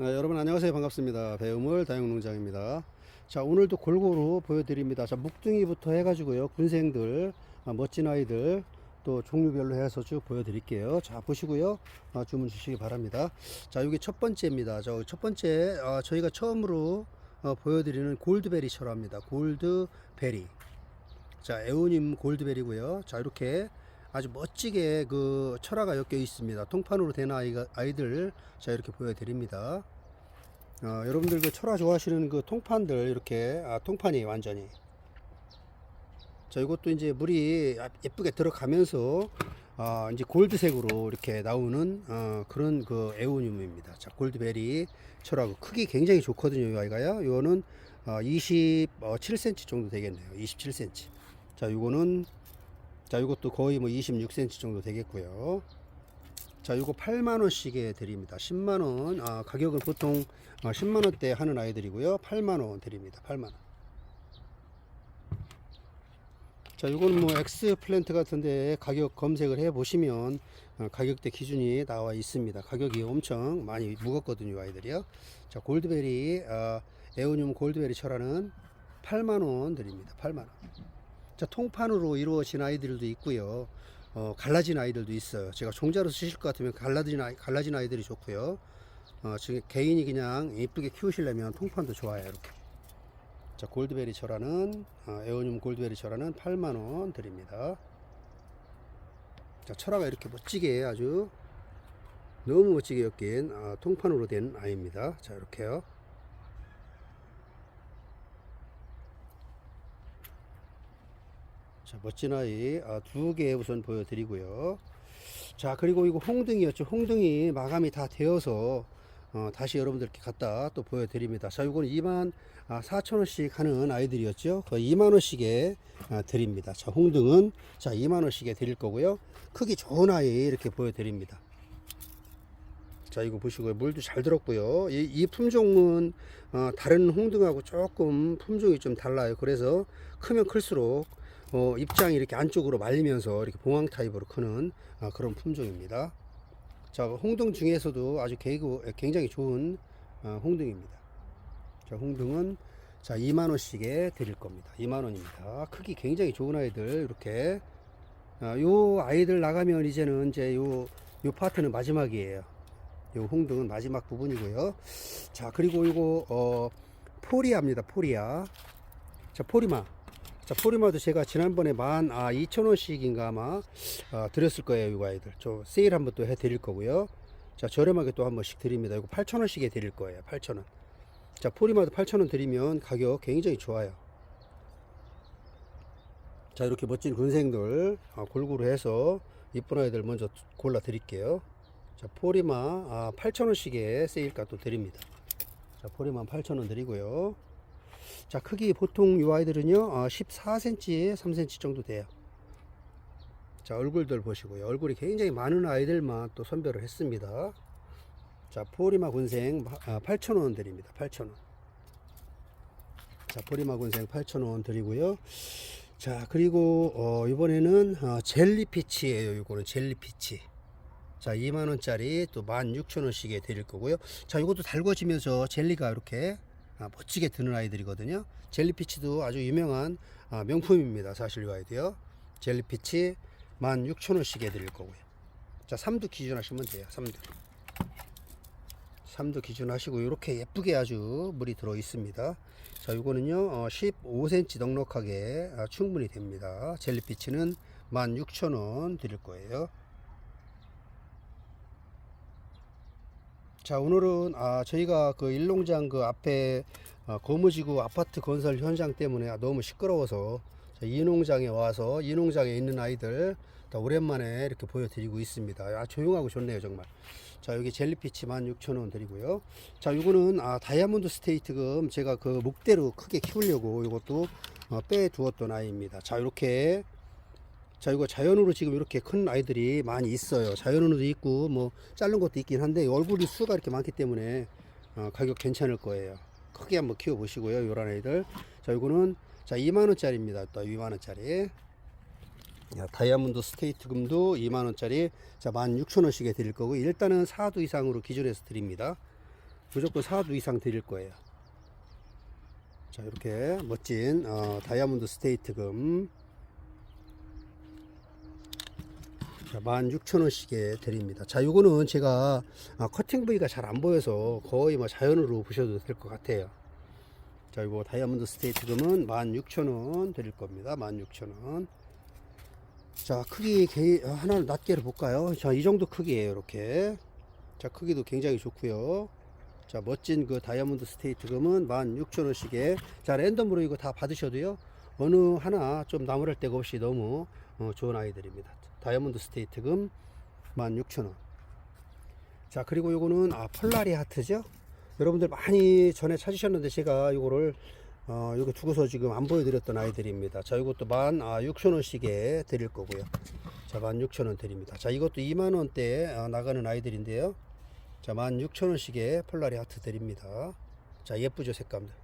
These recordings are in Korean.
네, 여러분 안녕하세요. 반갑습니다. 배우물 다육농장입니다. 자 오늘도 골고루 보여드립니다. 자 묵둥이부터 해가지고요. 군생들 아, 멋진 아이들 또 종류별로 해서 쭉 보여드릴게요. 자 보시고요. 아, 주문 주시기 바랍니다. 자 여기 첫 번째입니다. 저 첫 번째 아, 저희가 처음으로 어, 보여드리는 골드베리 철화입니다. 골드베리. 자 에오님 골드베리고요. 자 이렇게 아주 멋지게 그 철화가 엮여 있습니다. 통판으로 된 아이가, 아이들 자 이렇게 보여드립니다. 어, 여러분들 그 철화 좋아하시는 그 통판들 이렇게 아, 통판이 완전히 자 이것도 이제 물이 아, 예쁘게 들어가면서 아, 이제 골드색으로 이렇게 나오는 어, 그런 그 에오늄입니다. 자 골드베리 철화 크기 굉장히 좋거든요. 이 아이가요. 요거는 어, 27cm 정도 되겠네요. 27cm. 자 요거는 자, 이것도 거의 뭐 26cm 정도 되겠고요. 자, 이거 8만 원씩에 드립니다. 10만 원. 아, 가격은 보통 10만 원대 하는 아이들이고요. 8만 원 드립니다. 8만 원. 자, 이거는 뭐 엑스 플랜트 같은데 가격 검색을 해 보시면 어, 가격대 기준이 나와 있습니다. 가격이 엄청 많이 무겁거든요, 이 아이들이요. 자, 골드베리 아, 에오늄 골드베리 철화는 8만 원 드립니다. 8만 원. 자, 통판으로 이루어진 아이들도 있고요. 어, 갈라진 아이들도 있어요. 제가 종자로 쓰실 것 같으면 갈라진, 아이, 갈라진 아이들이 좋고요. 어, 지금 개인이 그냥 이쁘게 키우시려면 통판도 좋아요. 이렇게. 자, 골드베리 철화는, 어, 에오늄 골드베리 철화는 8만원 드립니다. 자, 철화가 이렇게 멋지게 아주 너무 멋지게 엮인 어, 통판으로 된 아이입니다. 자, 이렇게요. 자, 멋진 아이 아, 두 개 우선 보여드리고요. 자, 그리고 이거 홍등이었죠. 홍등이 마감이 다 되어서 어, 다시 여러분들께 갖다 또 보여드립니다. 자, 이거는 2만 아, 4천 원씩 하는 아이들이었죠. 그 2만 원씩에 아, 드립니다. 자, 홍등은 자 2만 원씩에 드릴 거고요. 크기 좋은 아이 이렇게 보여드립니다. 자 이거 보시고요 물도 잘 들었고요 이, 이 품종은 어, 다른 홍등하고 조금 품종이 좀 달라요 그래서 크면 클수록 어, 입장이 이렇게 안쪽으로 말리면서 이렇게 봉황 타입으로 크는 아, 그런 품종입니다 자 홍등 중에서도 아주 개구, 굉장히 좋은 어, 홍등입니다 자 홍등은 자 2만원씩에 드릴 겁니다 2만원입니다 크기 굉장히 좋은 아이들 이렇게 아, 요 아이들 나가면 이제는 이제 요, 요 파트는 마지막이에요 요 홍등은 마지막 부분이고요. 자, 그리고 이거 어 포리아입니다. 포리아. 자, 포리마. 자, 포리마도 제가 지난번에 만 아, 2,000원씩인가 아마 어, 드렸을 거예요. 이거 아이들. 저 세일 한번 또 해 드릴 거고요. 자, 저렴하게 또 한 번씩 드립니다. 이거 8,000원씩에 드릴 거예요. 8,000원. 자, 포리마도 8,000원 드리면 가격 굉장히 좋아요. 자, 이렇게 멋진 군생들 어, 골고루 해서 이쁜 아이들 먼저 골라 드릴게요. 자, 포리마 아, 8,000원씩에 세일가 또 드립니다. 자, 포리마 8,000원 드리고요. 자, 크기 보통 이 아이들은요, 아, 14cm, 3cm 정도 돼요. 자, 얼굴들 보시고요. 얼굴이 굉장히 많은 아이들만 또 선별을 했습니다. 자, 포리마 군생 아, 8,000원 드립니다. 8,000원. 자, 포리마 군생 8,000원 드리고요. 자, 그리고 어, 이번에는 어, 젤리피치예요. 이거는 젤리피치. 자, 2만원짜리 또 16,000원씩에 드릴 거고요. 자, 이것도 달궈지면서 젤리가 이렇게 아, 멋지게 드는 아이들이거든요. 젤리피치도 아주 유명한 아, 명품입니다. 사실 이 아이도요. 젤리피치 16,000원씩에 드릴 거고요. 자, 3두 기준 하시면 돼요. 3두. 3두 기준 하시고 이렇게 예쁘게 아주 물이 들어 있습니다. 자, 이거는요. 어, 15cm 넉넉하게 아, 충분히 됩니다. 젤리피치는 16,000원 드릴 거예요. 자 오늘은 아 저희가 그 일농장 그 앞에 어, 고무지구 아파트 건설 현장 때문에 너무 시끄러워서 자, 이 농장에 와서 이 농장에 있는 아이들 다 오랜만에 이렇게 보여드리고 있습니다. 아 조용하고 좋네요 정말. 자 여기 젤리피치 16,000원 드리고요. 자 이거는 아 다이아몬드 스테이트금 제가 그 목대로 크게 키우려고 이것도 어, 빼 두었던 아이입니다. 자 이렇게 자 이거 자연으로 지금 이렇게 큰 아이들이 많이 있어요. 자연으로도 있고 뭐 자른 것도 있긴 한데 얼굴이 수가 이렇게 많기 때문에 어, 가격 괜찮을 거예요. 크게 한번 키워 보시고요 요런 아이들. 자 이거는 자 2만원짜리입니다. 또 2만원짜리. 다이아몬드 스테이트 금도 2만원짜리. 자 16,000원씩에 드릴 거고 일단은 4두 이상으로 기준해서 드립니다. 무조건 4두 이상 드릴 거예요. 자, 이렇게 멋진 어, 다이아몬드 스테이트 금 자, 16,000원씩에 드립니다. 자, 요거는 제가 아, 커팅 부위가 잘 안 보여서 거의 뭐 자연으로 보셔도 될 것 같아요. 자, 이거 다이아몬드 스테이트금은 16,000원 드릴 겁니다. 16,000원. 자, 크기 개, 아, 하나는 낱개로 볼까요? 자, 이 정도 크기예요, 이렇게. 자, 크기도 굉장히 좋고요. 자, 멋진 그 다이아몬드 스테이트금은 16,000원씩에. 자, 랜덤으로 이거 다 받으셔도요. 어느 하나 좀 나무랄 데가 없이 너무 어, 좋은 아이들입니다. 다이아몬드 스테이트금 16,000원. 자, 그리고 요거는 아, 폴라리 하트죠? 여러분들 많이 전에 찾으셨는데 제가 요거를 어, 여기 두고서 지금 안 보여드렸던 아이들입니다. 자, 이것도 만 아, 6천원씩에 드릴 거고요. 자, 만 6천원 드립니다. 자, 이것도 2만원대 어, 나가는 아이들인데요. 자, 만 6천원씩에 폴라리 하트 드립니다. 자, 예쁘죠, 색감들.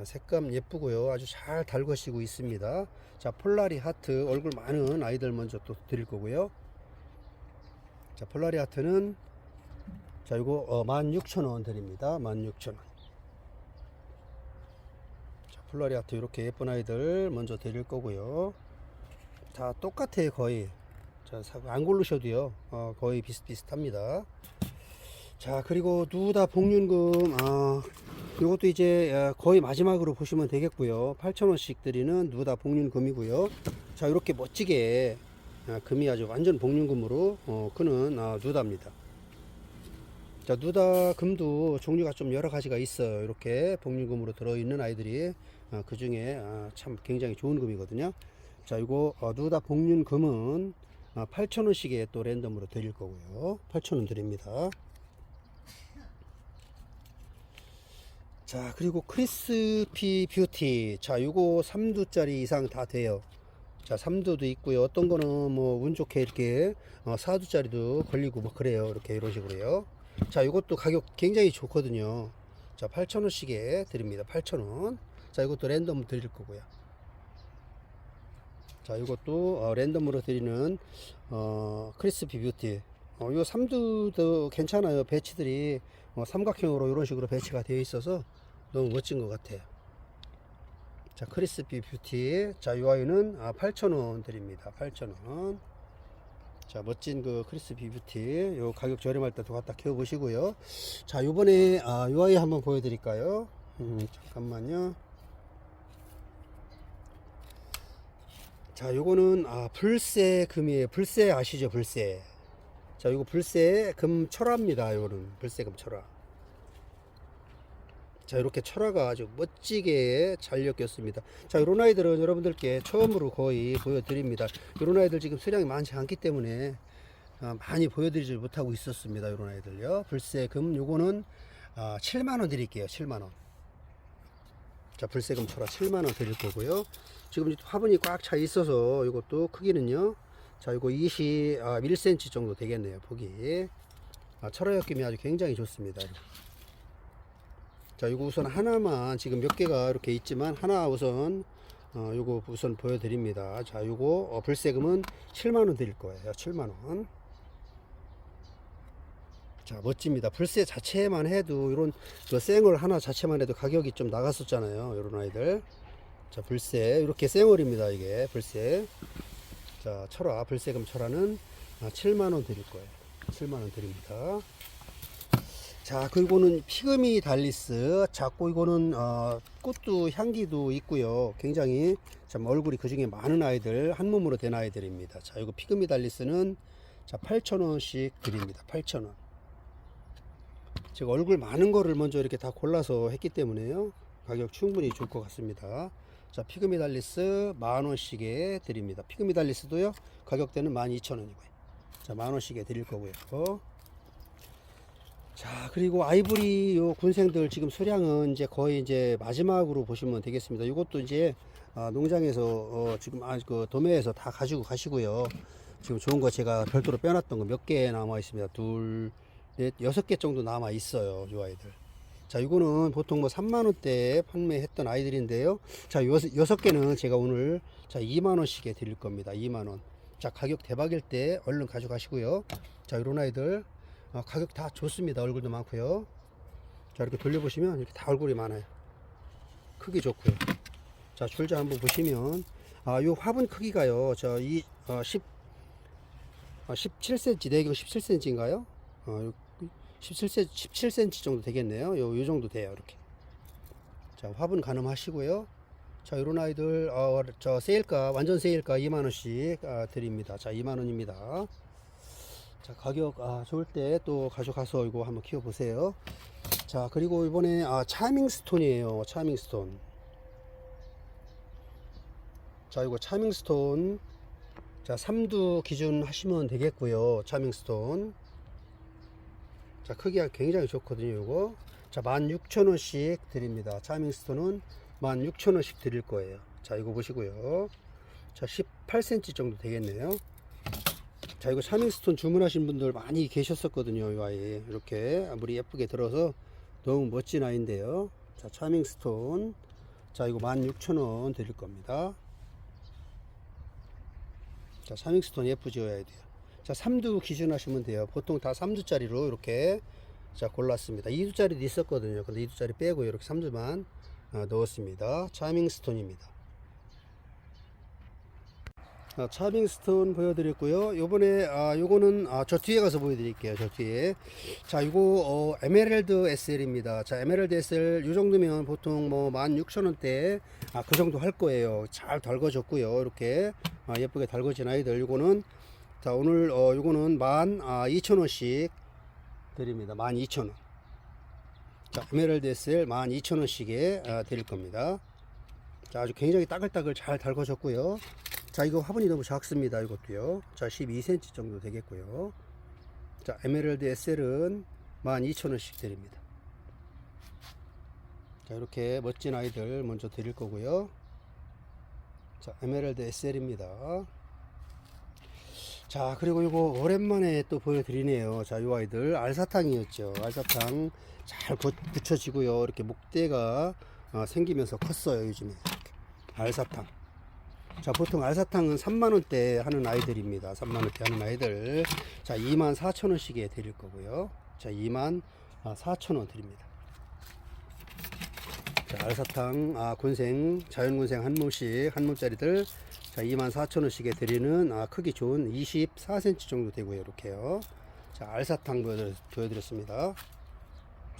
자, 색감 예쁘고요. 아주 잘 달궈지고 있습니다. 자, 폴라리 하트 얼굴 많은 아이들 먼저 또 드릴 거고요. 자, 폴라리 하트는 자, 이거 어, 16,000원 드립니다. 16,000원. 자, 폴라리 아트 이렇게 예쁜 아이들 먼저 드릴 거고요. 다 똑같아요, 거의. 자, 사- 안 고르셔도요. 어, 거의 비슷비슷합니다. 자, 그리고 누다 복륜금 아, 이것도 이제 어, 거의 마지막으로 보시면 되겠고요. 8,000원씩 드리는 누다 복륜금이고요. 자, 이렇게 멋지게 아, 금이 아주 완전 복륜금으로 어, 크는 아, 누다입니다. 자, 누다 금도 종류가 좀 여러 가지가 있어요. 이렇게 복륜금으로 들어있는 아이들이 아, 그 중에 아, 참 굉장히 좋은 금이거든요. 자, 이거 어, 누다 복륜금은 아, 8,000원씩에 또 랜덤으로 드릴 거고요. 8,000원 드립니다. 자, 그리고 크리스피 뷰티. 자, 요거 3두짜리 이상 다 돼요. 자, 3두도 있고요. 어떤 거는 뭐 운 좋게 이렇게 어, 4두짜리도 걸리고 뭐 그래요. 이렇게 이런 식으로요. 자, 이것도 가격 굉장히 좋거든요. 자, 8,000원씩에 드립니다. 8,000원. 자, 이것도 랜덤 드릴 거고요. 자, 이것도 어, 랜덤으로 드리는 어, 크리스피 뷰티. 어, 요 3두도 괜찮아요. 배치들이 어, 삼각형으로 이런 식으로 배치가 되어 있어서 너무 멋진 것 같아요. 자, 크리스피 뷰티. 자, 이 아이는 아, 8,000원 드립니다. 8,000원. 자, 멋진 그 크리스피 뷰티. 요 가격 저렴할 때도 갖다 키워 보시고요. 자, 요번에 아, 요 아이 한번 보여 드릴까요? 음, 잠깐만요. 자, 요거는 아, 불새 금이에요. 불새 아시죠? 불새. 자, 요거 불새 금 철화입니다. 요거는 불새 금 철화. 자, 이렇게 철화가 아주 멋지게 잘 엮였습니다. 자, 요런 아이들은 여러분들께 처음으로 거의 보여드립니다. 요런 아이들 지금 수량이 많지 않기 때문에 아, 많이 보여드리지 못하고 있었습니다. 요런 아이들요. 불새금 요거는 아, 7만원 드릴게요. 7만원. 자, 불새금 철화 7만원 드릴 거고요. 지금 화분이 꽉 차 있어서 이것도 크기는요. 자, 이거 21cm 정도 되겠네요. 폭이. 아, 철화 엮임이 아주 굉장히 좋습니다. 자, 이거 우선 하나만 지금 몇 개가 이렇게 있지만 하나 우선 어, 요거 우선 보여드립니다. 자, 요거 어, 불세금은 7만원 드릴 거예요. 7만원. 자, 멋집니다. 불세 자체만 해도 이런 그 생얼 하나 자체만 해도 가격이 좀 나갔었잖아요. 이런 아이들. 자, 불세 이렇게 생얼입니다. 이게 불세. 자, 철화 불세금 철화는 아, 7만원 드릴 거예요. 7만원 드립니다. 자, 그리고는 피그미 달리스. 자꾸 이거는 어, 꽃도 향기도 있고요. 굉장히 참 얼굴이 그 중에 많은 아이들 한 몸으로 된 아이들입니다. 자, 이거 피그미 달리스는 자 8,000원씩 드립니다. 8,000원. 제가 얼굴 많은 거를 먼저 이렇게 다 골라서 했기 때문에요. 가격 충분히 좋을 것 같습니다. 자, 피그미 달리스 만원씩에 드립니다. 피그미 달리스도요, 가격대는 12,000원이고요. 자, 만원씩에 드릴 거고요. 자, 그리고 아이보리 요 군생들 지금 수량은 이제 거의 이제 마지막으로 보시면 되겠습니다. 이것도 이제 아, 농장에서 어, 지금 아, 그 도매에서 다 가지고 가시고요. 지금 좋은 거 제가 별도로 빼놨던 거 몇 개 남아 있습니다. 둘, 넷, 여섯 개 정도 남아 있어요. 요 아이들. 자, 이거는 보통 뭐 3만원대 판매했던 아이들인데요. 자, 여섯, 여섯 개는 제가 오늘 자, 2만원씩에 드릴 겁니다. 2만원. 자, 가격 대박일 때 얼른 가져가시고요. 자, 이런 아이들 어, 가격 다 좋습니다. 얼굴도 많고요. 자 이렇게 돌려보시면 이렇게 다 얼굴이 많아요. 크기 좋고요. 자 줄자 한번 보시면 아요 화분 크기가요. 저이 어, 10 어, 17cm 내경 17cm인가요? 어, 17cm 17cm 정도 되겠네요. 요, 요 정도 돼요. 이렇게. 자 화분 가늠하시고요. 자 이런 아이들 어, 저 세일가 완전 세일가 2만 원씩 아, 드립니다. 자 2만 원입니다. 자 가격 아, 좋을 때 또 가져가서 이거 한번 키워 보세요. 자 그리고 이번에 아, 차밍 스톤이에요. 차밍 스톤. 자 이거 차밍 스톤. 자 3두 기준 하시면 되겠고요. 차밍 스톤. 자 크기가 굉장히 좋거든요. 이거. 자 16,000원씩 드립니다. 차밍 스톤은 16,000원씩 드릴 거예요. 자 이거 보시고요. 자 18cm 정도 되겠네요. 자 이거 차밍스톤 주문하신 분들 많이 계셨었거든요 이 아이 이렇게 아무리 예쁘게 들어서 너무 멋진 아이인데요. 자 차밍스톤. 자 이거 16,000원 드릴 겁니다. 자 차밍스톤 예쁘죠 아이들. 자 3두 기준 하시면 돼요. 보통 다 3두짜리로 이렇게 자 골랐습니다. 2두짜리도 있었거든요. 근데 2두짜리 빼고 이렇게 3두만 어, 넣었습니다. 차밍스톤입니다 아, 차빙스톤 보여드렸고요. 요번에 아 요거는 아, 저 뒤에 가서 보여드릴게요. 저 뒤에 자 이거 어, 에메랄드 SL입니다. 자 에메랄드 SL 요 정도면 보통 뭐 16,000원대 아, 그 정도 할 거예요. 잘 달궈졌고요. 이렇게 아, 예쁘게 달궈진 아이들 요거는 자 오늘 어 요거는 12,000원씩 드립니다. 12,000원. 자 에메랄드 SL 12,000원씩에 아, 드릴 겁니다. 자 아주 굉장히 따글따글 잘 달궈졌고요. 자 이거 화분이 너무 작습니다 이것도요. 자 12cm 정도 되겠고요. 자 에메랄드 SL은 12,000원씩 드립니다. 자 이렇게 멋진 아이들 먼저 드릴 거고요. 자 에메랄드 SL입니다. 자 그리고 이거 오랜만에 또 보여드리네요. 자 이 아이들 알사탕이었죠. 알사탕 잘 고- 붙여지고요. 이렇게 목대가 어, 생기면서 컸어요 요즘에. 알사탕 자, 보통 알사탕은 3만원대 하는 아이들입니다. 3만원대 하는 아이들. 자, 2만 4천원씩에 드릴 거고요. 자, 2만 4천원 드립니다. 자, 알사탕, 아, 군생, 자연군생 한 몸씩, 한 몸짜리들. 자, 2만 4천원씩에 드리는, 아, 크기 좋은 24cm 정도 되고요. 이렇게요. 자, 알사탕 보여드렸, 보여드렸습니다.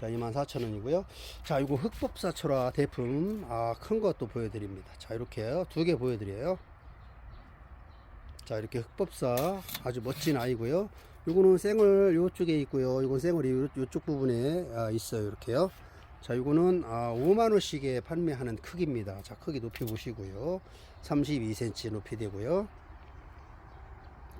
자, 24,000원이고요. 자, 이거 흑법사철화 대품 아, 큰 것도 보여드립니다. 자, 이렇게요. 두개 보여드려요. 자, 이렇게 흑법사 아주 멋진 아이고요. 요거는 생얼 요쪽에 있고요. 이건 생얼이 요, 요쪽 부분에 아, 있어요. 이렇게요. 자, 이거는 아, 5만 원씩에 판매하는 크기입니다. 자, 크기 높이 보시고요. 32cm 높이 되고요.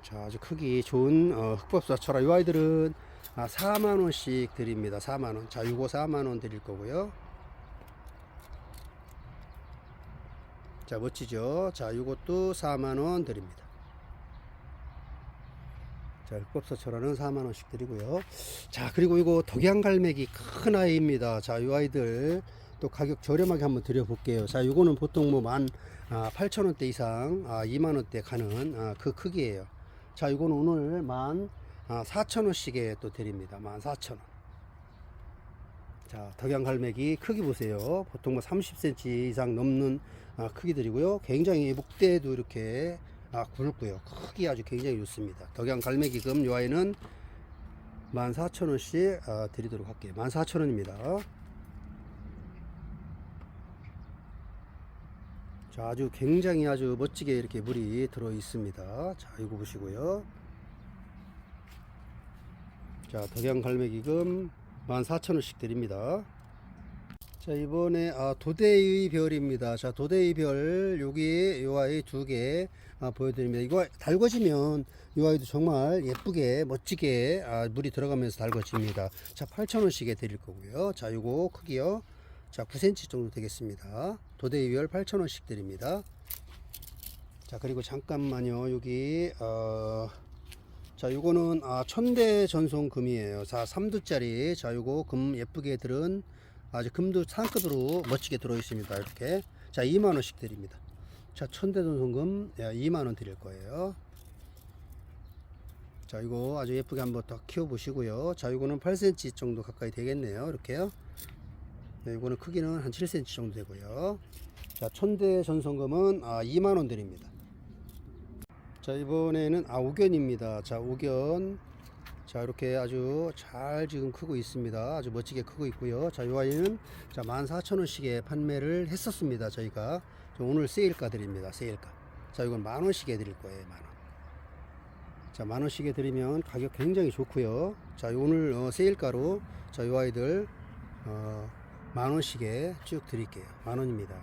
자, 아주 크기 좋은 어, 흑법사철화. 요 아이들은 아, 4만원씩 드립니다. 4만원. 자, 요거 4만원 드릴 거고요. 자, 멋지죠? 자, 요것도 4만원 드립니다. 자, 흑법사철화는 4만원씩 드리고요. 자, 그리고 이거 독양갈매기 큰 아이입니다. 자, 요 아이들 또 가격 저렴하게 한번 드려볼게요. 자, 요거는 보통 뭐 만, 아, 8천원대 이상, 아, 2만원대 가는, 아, 그 크기예요. 자, 이거는 오늘 만, 아, 4,000원씩에 또 드립니다. 14,000원. 자, 덕양 갈매기 크기 보세요. 보통 뭐 30cm 이상 넘는 아, 크기들이고요. 굉장히 목대도 이렇게 아, 굵고요. 크기 아주 굉장히 좋습니다. 덕양 갈매기금 요 아이는 14,000원씩 아, 드리도록 할게요. 14,000원입니다. 자, 아주 굉장히 아주 멋지게 이렇게 물이 들어 있습니다. 자, 이거 보시고요. 자, 덕양 갈매기금 14,000원씩 드립니다. 자, 이번에 아, 도대의 별입니다. 자, 도대의 별 여기 요 아이 두개 아, 보여드립니다. 이거 달궈지면 요 아이도 정말 예쁘게 멋지게 아, 물이 들어가면서 달궈집니다. 자, 8,000원씩에 드릴 거고요. 자, 요거 크기요. 자, 9cm 정도 되겠습니다. 도대의 별 8,000원씩 드립니다. 자, 그리고 잠깐만요. 여기 어 자, 요거는 아, 천대 전송 금이에요. 자, 3두짜리. 자, 요거 금 예쁘게 들은 아주 금도 상급으로 멋지게 들어 있습니다. 이렇게. 자, 2만 원씩 드립니다. 자, 천대 전송금 예, 2만 원 드릴 거예요. 자, 이거 아주 예쁘게 한번 더 키워 보시고요. 자, 이거는 8cm 정도 가까이 되겠네요. 이렇게요. 네, 이거는 크기는 한 7cm 정도 되고요. 자, 천대 전성금은 아, 2만 원 드립니다. 자, 이번에는 아, 우견입니다. 자, 우견. 자, 이렇게 아주 잘 지금 크고 있습니다. 아주 멋지게 크고 있고요. 자, 이 아이는 자, 14,000원씩에 판매를 했었습니다. 저희가 저 오늘 세일가 드립니다. 세일가. 자, 이건 만 원씩에 드릴 거예요. 만 원. 자, 만 원씩에 드리면 가격 굉장히 좋고요. 자, 오늘 어, 세일가로 자, 이 아이들 어, 만 원씩에 쭉 드릴게요. 만 원입니다.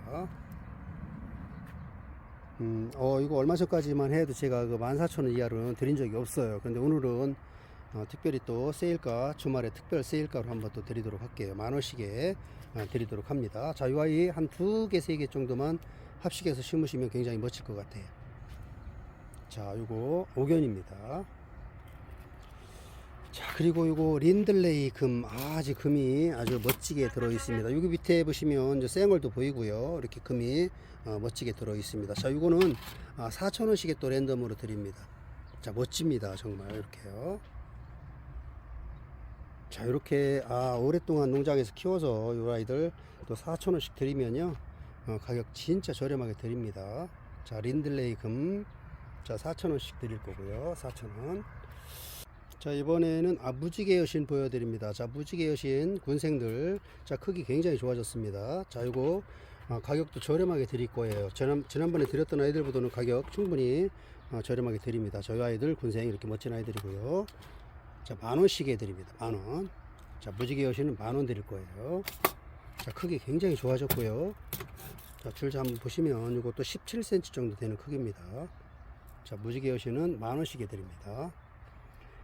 음, 어, 이거 얼마 전까지만 해도 제가 그 14,000원 이하로는 드린 적이 없어요. 근데 오늘은 어, 특별히 또 세일가, 주말에 특별 세일가로 한번 또 드리도록 할게요. 만 원씩에 어, 드리도록 합니다. 자, 이 아이 한 두 개, 세 개 정도만 합식해서 심으시면 굉장히 멋질 것 같아요. 자, 요거 오견입니다. 자, 그리고 요거 린들레이 금, 아주 금이 아주 멋지게 들어 있습니다. 여기 밑에 보시면 이제 쌩얼도 보이고요. 이렇게 금이 어, 멋지게 들어 있습니다. 자, 요거는 아, 4,000원씩에 또 랜덤으로 드립니다. 자, 멋집니다. 정말 이렇게요. 자, 이렇게 아, 오랫동안 농장에서 키워서 요 아이들 또 4,000원씩 드리면요. 어, 가격 진짜 저렴하게 드립니다. 자, 린들레이 금. 자, 4,000원씩 드릴 거고요. 4,000원. 자, 이번에는 아, 무지개 여신 보여드립니다. 자, 무지개 여신 군생들. 자, 크기 굉장히 좋아졌습니다. 자, 이거 아, 가격도 저렴하게 드릴 거예요. 지난, 지난번에 드렸던 아이들보다는 가격 충분히 어, 저렴하게 드립니다. 저희 아이들 군생 이렇게 멋진 아이들이고요. 자, 만 원씩에 드립니다. 만 원. 자, 무지개 여신은 만원 드릴 거예요. 자, 크기 굉장히 좋아졌고요. 자, 줄자 한번 보시면 이것도 17cm 정도 되는 크기입니다. 자, 무지개 여신은 만 원씩에 드립니다.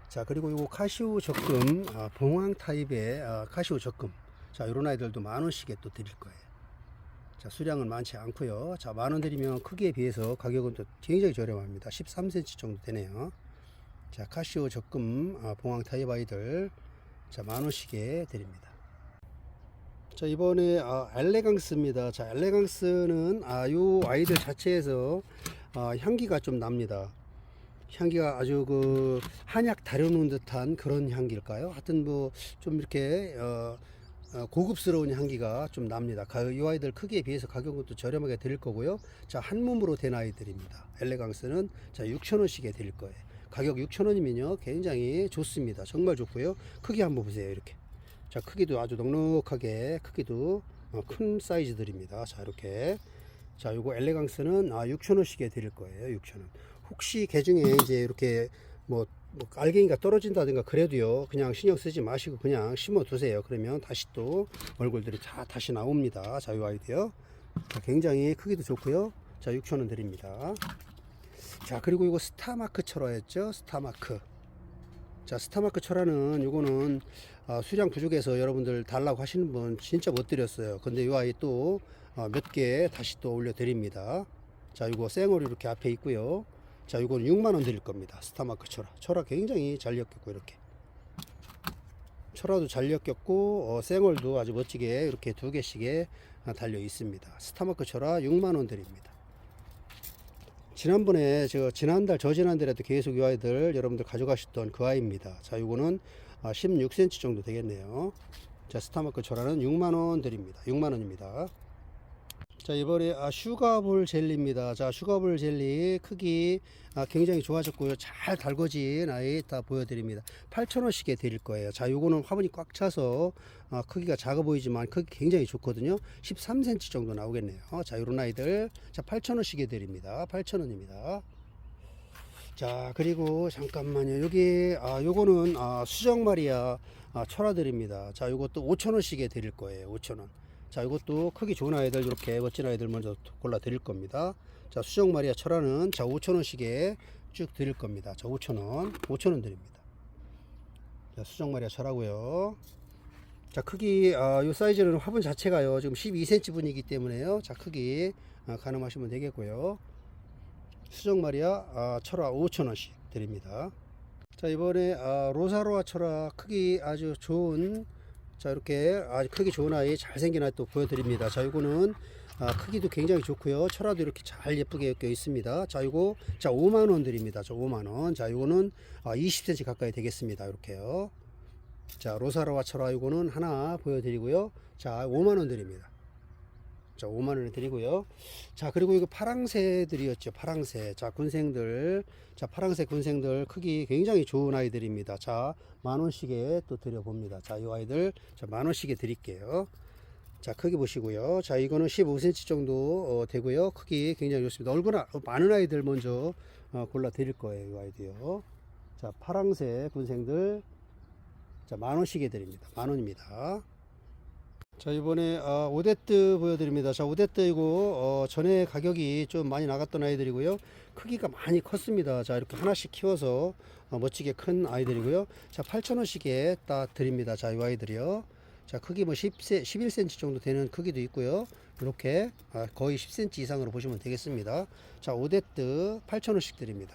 자, 그리고 요거 카시오 적금, 아, 봉황 타입의 아, 카시오 적금. 자, 요런 아이들도 만 원씩에 또 드릴 거예요. 자, 수량은 많지 않고요. 자, 만 원 드리면 크기에 비해서 가격은 또 굉장히 저렴합니다. 13cm 정도 되네요. 자, 카시오 적금, 아, 봉황 타입 아이들. 자, 만 원씩에 드립니다. 자, 이번에 아, 엘레강스입니다. 자, 엘레강스는 아, 요 아이들 자체에서 아, 향기가 좀 납니다. 향기가 아주 그 한약 다려놓은 듯한 그런 향기일까요? 하여튼 뭐 좀 이렇게 어, 어, 고급스러운 향기가 좀 납니다. 가- 이 아이들 크기에 비해서 가격은 또 저렴하게 드릴 거고요. 자, 한 몸으로 된 아이들입니다. 엘레강스는 자, 6,000원씩에 드릴 거예요. 가격 6,000원이면요. 굉장히 좋습니다. 정말 좋고요. 크기 한번 보세요. 이렇게. 자, 크기도 아주 넉넉하게 크기도 어, 큰 사이즈들입니다. 자, 이렇게. 자, 요거 엘레강스는 아, 6,000원씩에 드릴 거예요. 6,000원. 혹시 개중에 이제 이렇게 뭐, 뭐 알갱이가 떨어진다든가 그래도요. 그냥 신경 쓰지 마시고 그냥 심어 두세요. 그러면 다시 또 얼굴들이 다 다시 나옵니다. 자, 요 아이디어. 자, 굉장히 크기도 좋고요. 자, 6,000원 드립니다. 자, 그리고 이거 스타마크 철화였죠? 스타마크. 자, 스타마크 철화는 요거는 아, 수량 부족해서 여러분들 달라고 하시는 분 진짜 못 드렸어요. 근데 이 아이 또 몇개 다시 또 올려 드립니다. 자, 이거 생얼이 이렇게 앞에 있고요. 자, 이거는 6만 원 드릴 겁니다. 스타마크 철화. 철화 굉장히 잘 엮였고 이렇게. 철화도 잘 엮였고 어, 생얼도 아주 멋지게 이렇게 두 개씩에 아, 달려 있습니다. 스타마크 철화 6만 원 드립니다. 지난번에 저 지난달 저지난달에도 계속 이 아이들 여러분들 가져가셨던 그 아이입니다. 자, 이거는 16cm 정도 되겠네요. 자, 스타마크 철화는 6만 원 드립니다. 6만 원입니다. 자, 이번에 아, 슈가볼 젤리입니다. 자, 슈가볼 젤리 크기 아, 굉장히 좋아졌고요. 잘 달궈진 아이 다 보여드립니다. 8,000원씩에 드릴 거예요. 자, 요거는 화분이 꽉 차서 아, 크기가 작아 보이지만 크기 굉장히 좋거든요. 13cm 정도 나오겠네요. 자, 요런 아이들 자, 8,000원씩에 드립니다. 8,000원입니다. 자, 그리고 잠깐만요. 여기 아, 요거는 아, 수정 마리아 아, 철화드립니다. 자, 요것도 5,000원씩에 드릴 거예요. 5,000원. 자, 이것도 크기 좋은 아이들 이렇게 멋진 아이들 먼저 골라 드릴 겁니다. 자, 수정 마리아 철화는 자, 5,000원씩에 쭉 드릴 겁니다. 자, 5,000원. 5,000원 드립니다. 자, 수정 마리아 철하고요. 자, 크기 아, 요 사이즈는 화분 자체가요. 지금 12cm 분이기 때문에요. 자, 크기 아, 가늠하시면 되겠고요. 수정 마리아 아, 철화 5,000원씩 드립니다. 자, 이번에 아, 로사로아 철화 크기 아주 좋은 자, 이렇게 아주 크기 좋은 아이 잘생긴 아이 또 보여드립니다. 자, 이거는 아, 크기도 굉장히 좋고요. 철화도 이렇게 잘 예쁘게 엮여 있습니다. 자, 이거 자 5만 원 드립니다. 저 5만 원. 자, 이거는 아, 20cm 가까이 되겠습니다. 이렇게요. 자, 로사라와 철화 이거는 하나 보여드리고요. 자, 5만 원 드립니다. 자, 5만 원을 드리고요. 자, 그리고 이거 파랑새들이었죠. 파랑새. 자, 군생들. 자, 파랑새 군생들 크기 굉장히 좋은 아이들입니다. 자, 만 원씩에 또 드려봅니다. 자, 이 아이들 자, 만 원씩에 드릴게요. 자, 크기 보시고요. 자, 이거는 15cm 정도 어, 되고요. 크기 굉장히 좋습니다. 얼굴 아- 많은 아이들 먼저 어, 골라 드릴 거예요. 이 아이도요. 자, 파랑새 군생들 자, 만 원씩에 드립니다. 만 원입니다. 자 이번에 아, 오데뜨 보여드립니다. 자 오데뜨 이거 어, 전에 가격이 좀 많이 나갔던 아이들이고요. 크기가 많이 컸습니다. 자 이렇게 하나씩 키워서 어, 멋지게 큰 아이들이고요. 자 8,000원씩에 딱 드립니다. 자이 아이들이요. 자 크기 뭐 10세, 11cm 정도 되는 크기도 있고요. 이렇게 아, 거의 10cm 이상으로 보시면 되겠습니다. 자 오데뜨 8,000원씩 드립니다.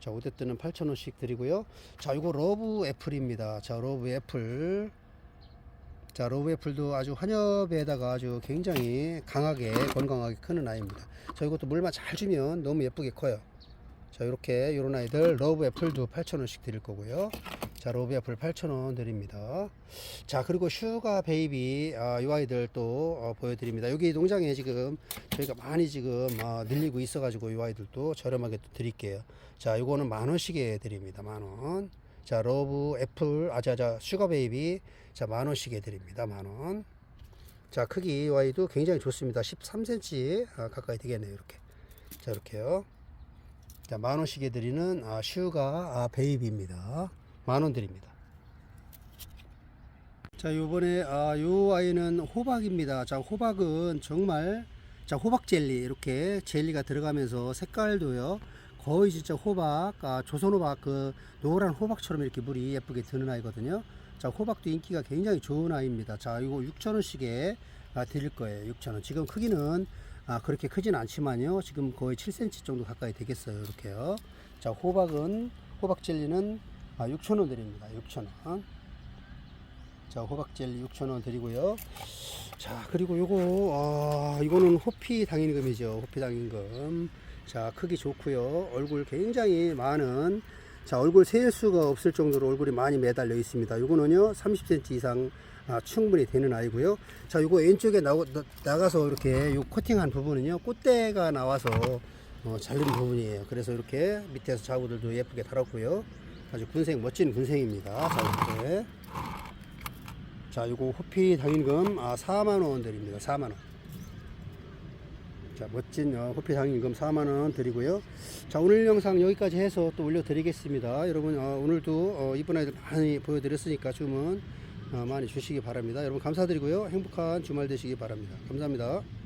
자 오데뜨는 8,000원씩 드리고요. 자 이거 러브 애플입니다. 자 러브 애플 자, 로브애플도 아주 환엽에다가 아주 굉장히 강하게 건강하게 크는 아이입니다. 자, 이것도 물만 잘 주면 너무 예쁘게 커요. 자, 이렇게 이런 아이들 러브애플도 8,000원씩 드릴 거고요. 자, 러브애플 8,000원 드립니다. 자, 그리고 슈가 베이비 아, 이 아이들 또 어, 보여드립니다. 여기 농장에 지금 저희가 많이 지금 어, 늘리고 있어 가지고 이 아이들도 저렴하게 또 드릴게요. 자, 이거는 만 원씩에 드립니다. 만 원. 자, 러브 애플 아자자 슈가 베이비 자, 만 원씩에 드립니다. 만 원. 자, 크기 와이도 굉장히 좋습니다. 13cm 아, 가까이 되겠네요. 이렇게. 자, 이렇게요. 자, 만 원씩에 드리는 아, 슈가 아, 베이비입니다. 만 원 드립니다. 자, 요번에 아, 요 아이는 호박입니다. 자, 호박은 정말 자, 호박 젤리 이렇게 젤리가 들어가면서 색깔도요. 거의 진짜 호박, 아, 조선 호박 그 노란 호박처럼 이렇게 물이 예쁘게 드는 아이거든요. 자, 호박도 인기가 굉장히 좋은 아이입니다. 자, 이거 6,000원씩에 아, 드릴 거예요. 6,000원. 지금 크기는 아, 그렇게 크진 않지만요. 지금 거의 7cm 정도 가까이 되겠어요. 이렇게요. 자, 호박은 호박 젤리는 아, 6,000원 드립니다. 6,000원. 자, 호박 젤리 6,000원 드리고요. 자, 그리고 요거 아, 이거는 호피 당인금이죠. 호피 당인금. 자, 크기 좋고요. 얼굴 굉장히 많은 자, 얼굴 셀 수가 없을 정도로 얼굴이 많이 매달려 있습니다. 요거는요, 30cm 이상 아, 충분히 되는 아이고요. 자, 요거 왼쪽에 나, 나 가서 이렇게 요 코팅한 부분은요, 꽃대가 나와서 어, 자른 부분이에요. 그래서 이렇게 밑에서 자구들도 예쁘게 달았고요. 아주 군생, 멋진 군생입니다. 자, 이렇게. 자, 요거 호피 당인금 아, 4만원 드립니다. 4만원. 자, 멋진 어, 호피 상임금 4만원 드리고요. 자, 오늘 영상 여기까지 해서 또 올려 드리겠습니다. 여러분, 어, 오늘도 어, 이쁜 아이들 많이 보여드렸으니까 주문 어, 많이 주시기 바랍니다. 여러분, 감사드리고요. 행복한 주말 되시기 바랍니다. 감사합니다.